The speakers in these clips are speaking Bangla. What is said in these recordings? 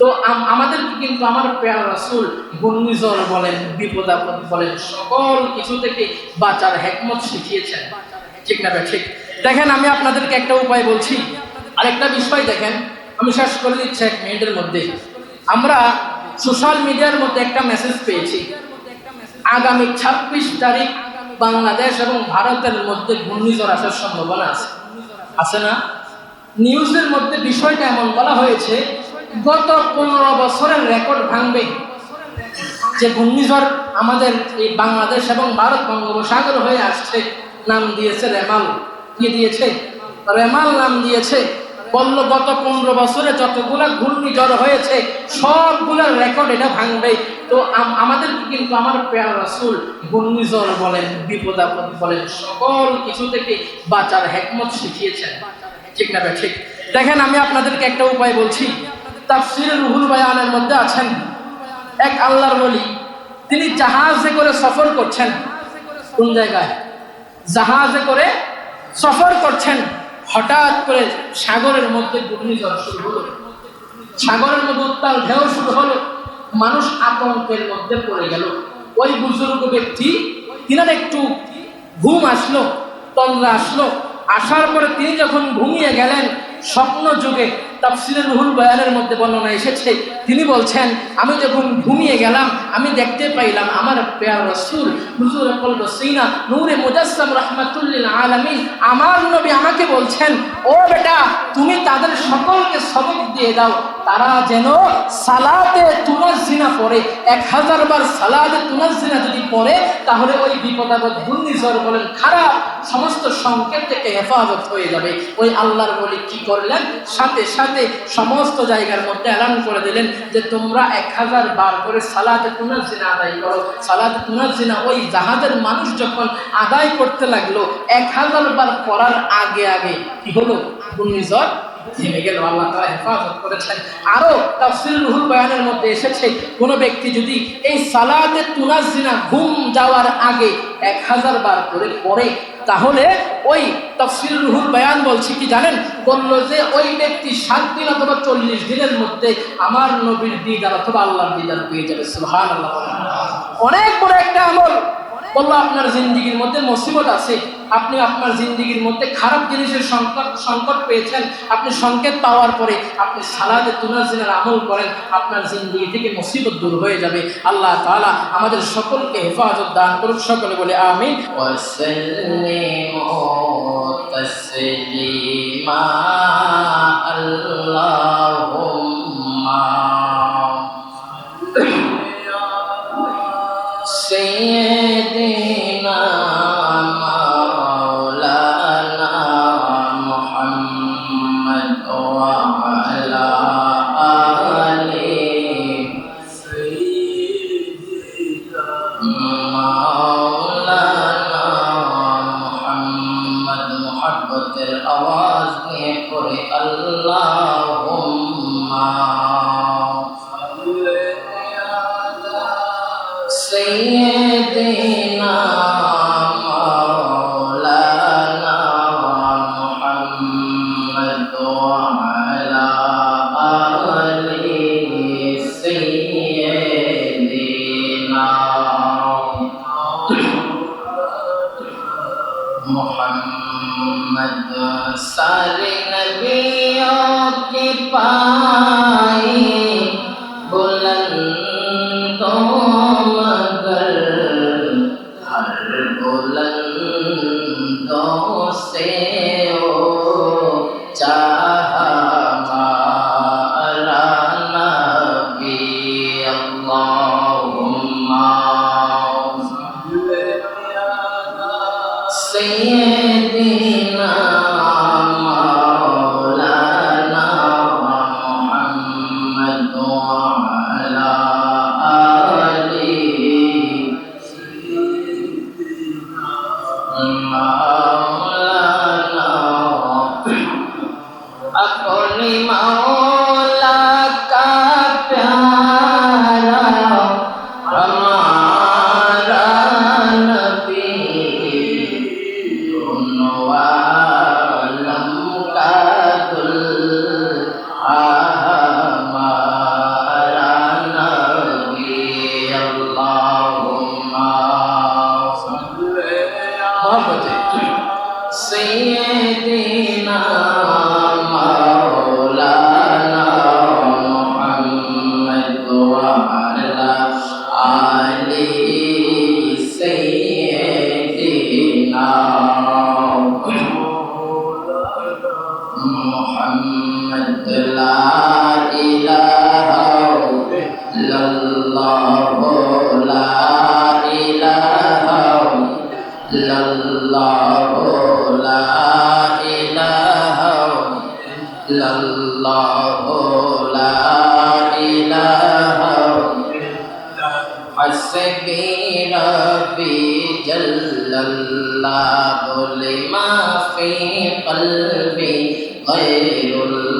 তো আম- আমাদেরকে কিন্তু আমার পেয়ার রাসুল ঘূর্ণিঝড় বলেন, বিপদ আপদ বলেন, সকল কিছু থেকে বাঁচার হেকমত শিখিয়েছেন। ঠিক না? ঠিক। দেখেন, আমি আপনাদেরকে একটা উপায় বলছি। আরেকটা বিষয় দেখেন, আমি শেষ করে দিচ্ছি এক মিনিটের মধ্যে। আমরা সোশ্যাল মিডিয়ার মধ্যে একটা মেসেজ পেয়েছি। আগামী ছাব্বিশ তারিখ বাংলাদেশ এবং ভারতের মধ্যে ঘূর্ণিঝড় আসার সম্ভাবনা আছে। আছে না? নিউজের মধ্যে বিষয়টা এমন বলা হয়েছে গত পনেরো বছরের রেকর্ড ভাঙবে। যে ঘূর্ণিঝড় আমাদের এই বাংলাদেশ এবং ভারত বঙ্গোপসাগর হয়ে আসছে, নাম দিয়েছে রেমাল। কি দিয়েছে? রেমাল নাম দিয়েছে। বলল, গত পনেরো বছরে যতগুলা ঘূর্ণিঝড় হয়েছে সবগুলোর রেকর্ড এটা ভাঙবে। তো আম- আমাদের কিন্তু আমার পেয়ার রাসুল ঘূর্ণিঝড় বলেন, বিপদ আপদ বলেন, সকল কিছু থেকে বাঁচার হেকমত শিখিয়েছেন। ঠিক না ঠিক? দেখেন, আমি আপনাদেরকে একটা উপায় বলছি। তাফসিরের রুহুল বায়ানের মধ্যে আছেন। এক আল্লাহর বলি, তিনি জাহাজে করে সফর করছেন। কোন জায়গায়? জাহাজে করে সফর করছেন। হঠাৎ করে সাগরের মধ্যে ঘূর্ণিঝড় শুরু হলো। সাগরের মধ্যে উত্তাল ঢেউ শুরু হলো। মানুষ আতঙ্কের মধ্যে পড়ে গেল। ওই বুজুর্গ ব্যক্তি, তিনার একটু ঘুম আসলো, তন্দ্রা আসলো। আসার পরে তিনি যখন ঘুমিয়ে গেলেন স্বপ্ন যুগে তাফসিরের রুহুল বয়ানের মধ্যে বর্ণনা এসেছে। তিনি বলছেন, আমি যখন ঘুমিয়ে গেলাম, আমি দেখতে পাইলাম আমার পেয়ার রসুল, হুজুর সিনা নূরে মুজাসসাম রহমাতুল্লিল আলামিন, আমার নবী আমাকে বলছেন, ও বেটা, তুমি তাদের সকলকে সবক দিয়ে দাও। তারা যেন সালাতে তুনাজিনা পড়ে। এক হাজার বার সালাতে তুনাজিনা যদি পড়ে, তাহলে ওই বিপদাবদ ঘূর্ণিঝড় বলেন খারাপ সমস্ত সংকেত থেকে হেফাজত হয়ে যাবে। ওই আল্লাহর বলি কি করলেন? সাথে সাথে সমস্ত জায়গার মধ্যে অ্যালান করে দিলেন যে তোমরা এক হাজার বার করে সালাতে পুনর্জিনা আদায় করো। সালাতে পুনর্জিনা ওই জাহাজের মানুষ যখন আদায় করতে লাগল, এক হাজার বার করার আগে আগে কি হলো? ঘূর্ণিঝড় থেমে গেল আল্লাহ তারা হেফাজত করেছেন। আরও তাফসির রুহুল বয়ানের মধ্যে এসেছে, কোনো ব্যক্তি যদি এই সালাতে তুনাজিনা ঘুম যাওয়ার আগে এক হাজার বার করে পড়ে, তাহলে ওই তফসিল রুহুল বয়ান বলছি কি জানেন? বলল যে ওই ব্যক্তি সাত দিন অথবা চল্লিশ দিনের মধ্যে আমার নবীর দিদার অথবা আল্লাহর দিদার পেয়ে যাবে। সুহান আল্লাহ অনেক বড় একটা আমল। বলল, আপনার জিন্দিগির মধ্যে মুসিবত আছে। আপনি আপনার জিন্দিগির মধ্যে খারাপ জিনিসের সংকট সংকট পেয়েছেন। আপনি সংকেত পাওয়ার পরে আপনি সালাদে তুনাজিনের আমল করেন। আপনার জিন্দিগি থেকে মুসিবত দূর হয়ে যাবে। আল্লাহ তালা আমাদের সকলকে হেফাজত দান করুক। সকলে বলে আমি তসলিমা আল্লাহ سيدنا مولانا محمد وعلى آله سيدنا محمد سارے نبیوں کی پاس اللهم صل على سيدنا حسبي ربي جل الله لما في قلبي غير الله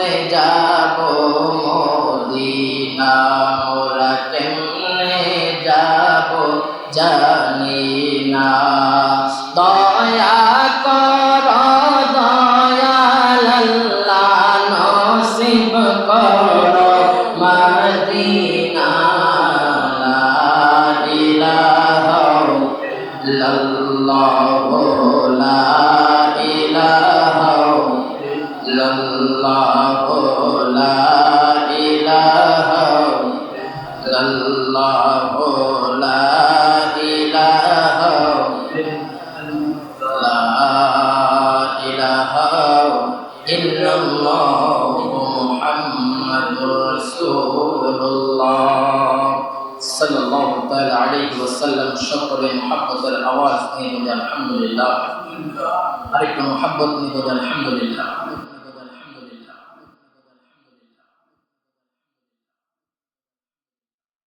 পথে যাব, মদিনা মোরা কেমনে যাব জানি না। দয়া কর দয়াল আল্লাহ নসিব কর, মদিনা ইলাহা ইল্লাল্লাহ। সাল্লাল্লাহু আলাইহি ওয়াসাল্লাম সকলে মুহাব্বতের আওয়াজ নিয়ে বলে আলহামদুলিল্লাহ। আরেকটু মুহাব্বত নিয়ে আলহামদুলিল্লাহ।